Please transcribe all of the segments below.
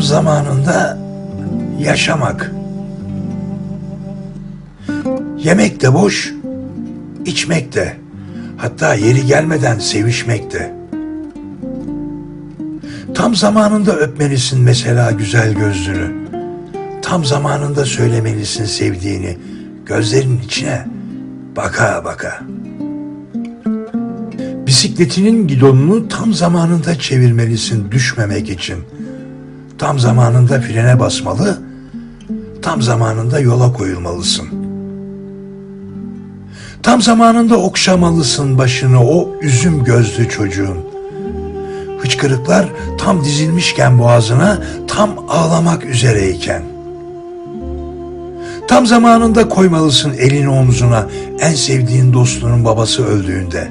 zamanında yaşamak. Yemek de boş, içmek de. Hatta yeri gelmeden sevişmek de. Tam zamanında öpmelisin mesela güzel gözlünü. Tam zamanında söylemelisin sevdiğini gözlerinin içine baka baka. Bisikletinin gidonunu tam zamanında çevirmelisin düşmemek için. Tam zamanında frene basmalı, tam zamanında yola koyulmalısın. Tam zamanında okşamalısın başını o üzüm gözlü çocuğun. Hıçkırıklar tam dizilmişken boğazına, tam ağlamak üzereyken. Tam zamanında koymalısın elini omzuna en sevdiğin dostunun babası öldüğünde.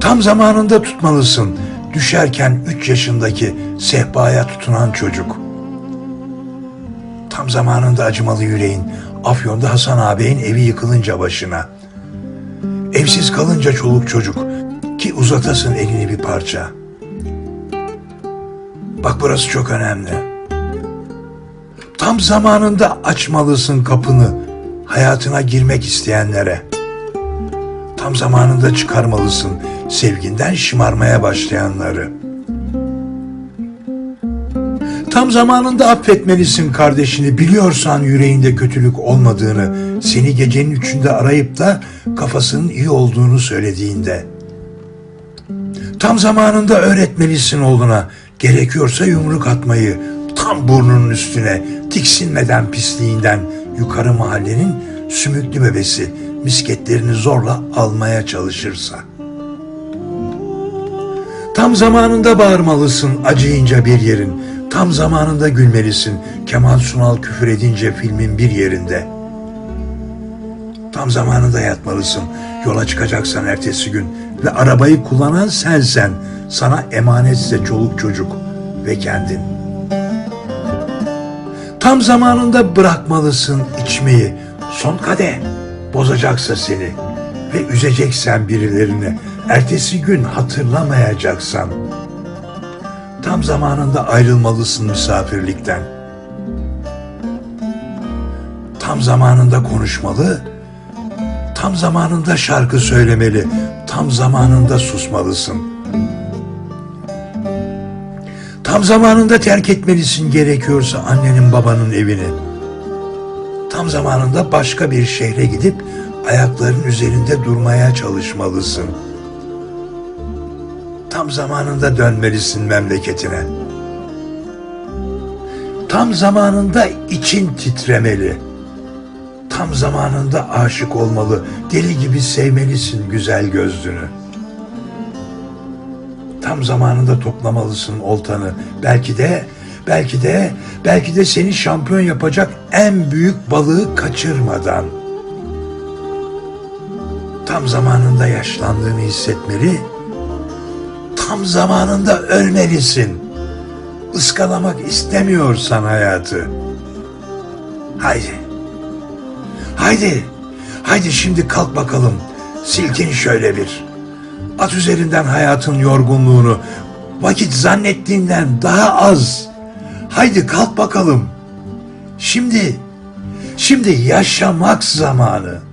Tam zamanında tutmalısın düşerken üç yaşındaki sehpaya tutunan çocuk. Tam zamanında acımalı yüreğin Afyon'da Hasan ağabeyin evi yıkılınca başına. Evsiz kalınca çoluk çocuk ki uzatasın elini bir parça. Bak burası çok önemli. Tam zamanında açmalısın kapını hayatına girmek isteyenlere. Tam zamanında çıkarmalısın sevginden şımarmaya başlayanları. Tam zamanında affetmelisin kardeşini biliyorsan yüreğinde kötülük olmadığını, seni gecenin üçünde arayıp da kafasının iyi olduğunu söylediğinde. Tam zamanında öğretmelisin oğluna, gerekiyorsa yumruk atmayı, tam burnunun üstüne, tiksinmeden pisliğinden yukarı mahallenin sümüklü bebesi misketlerini zorla almaya çalışırsa. Tam zamanında bağırmalısın acıyınca bir yerin, tam zamanında gülmelisin Kemal Sunal küfür edince filmin bir yerinde. Tam zamanında yatmalısın yola çıkacaksan ertesi gün ve arabayı kullanan sensen, sana emanetse çoluk çocuk ve kendin. Tam zamanında bırakmalısın içmeyi. Son kadeh bozacaksa seni ve üzeceksen birilerini. Ertesi gün hatırlamayacaksan. Tam zamanında ayrılmalısın misafirlikten. Tam zamanında konuşmalı, tam zamanında şarkı söylemeli, tam zamanında susmalısın. Tam zamanında terk etmelisin gerekiyorsa annenin babanın evini. Tam zamanında başka bir şehre gidip ayakların üzerinde durmaya çalışmalısın. Tam zamanında dönmelisin memleketine. Tam zamanında için titremeli. Tam zamanında aşık olmalı, deli gibi sevmelisin güzel gözlünü. Tam zamanında toplamalısın oltanı. Belki de, belki de, belki de seni şampiyon yapacak en büyük balığı kaçırmadan. Tam zamanında yaşlandığını hissetmeli, tam zamanında ölmelisin. Iskalamak istemiyorsan hayatı. Haydi. Haydi. Haydi şimdi kalk bakalım. Silkin şöyle bir. At üzerinden hayatın yorgunluğunu. Vakit zannettiğinden daha az. Haydi kalk bakalım. Şimdi, şimdi yaşamak zamanı.